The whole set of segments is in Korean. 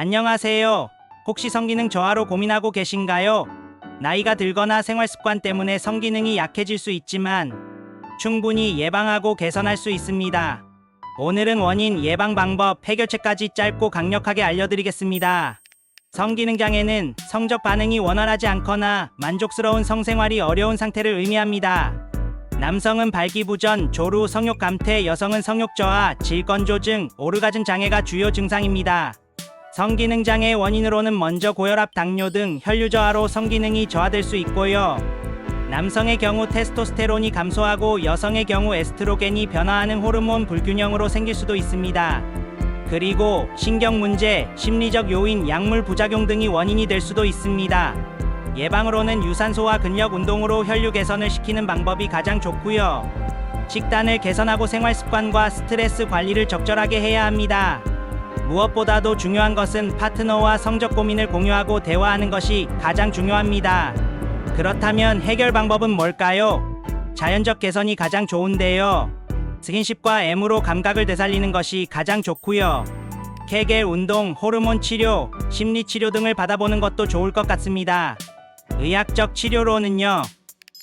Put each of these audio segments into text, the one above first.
안녕하세요. 혹시 성기능 저하로 고민하고 계신가요? 나이가 들거나 생활 습관 때문에 성기능이 약해질 수 있지만 충분히 예방하고 개선할 수 있습니다. 오늘은 원인 예방 방법 해결책까지 짧고 강력하게 알려드리겠습니다. 성기능 장애는 성적 반응이 원활하지 않거나 만족스러운 성생활이 어려운 상태를 의미합니다. 남성은 발기부전, 조루, 성욕 감퇴, 여성은 성욕 저하, 질건 조증, 오르가즘 장애가 주요 증상입니다. 성기능 장애의 원인으로는 먼저 고혈압, 당뇨 등 혈류 저하로 성기능이 저하될 수 있고요. 남성의 경우 테스토스테론이 감소하고 여성의 경우 에스트로겐이 변화하는 호르몬 불균형으로 생길 수도 있습니다. 그리고 신경 문제, 심리적 요인, 약물 부작용 등이 원인이 될 수도 있습니다. 예방으로는 유산소와 근력 운동으로 혈류 개선을 시키는 방법이 가장 좋고요. 식단을 개선하고 생활 습관과 스트레스 관리를 적절하게 해야 합니다. 무엇보다도 중요한 것은 파트너와 성적 고민을 공유하고 대화하는 것이 가장 중요합니다. 그렇다면 해결 방법은 뭘까요? 자연적 개선이 가장 좋은데요. 스킨십과 M으로 감각을 되살리는 것이 가장 좋고요. 케겔 운동, 호르몬 치료, 심리 치료 등을 받아보는 것도 좋을 것 같습니다. 의학적 치료로는요.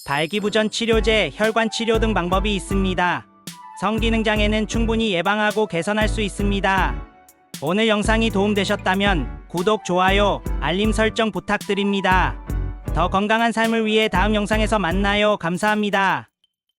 발기부전 치료제, 혈관 치료 등 방법이 있습니다. 성기능 장애는 충분히 예방하고 개선할 수 있습니다. 오늘 영상이 도움되셨다면 구독, 좋아요, 알림 설정 부탁드립니다. 더 건강한 삶을 위해 다음 영상에서 만나요. 감사합니다.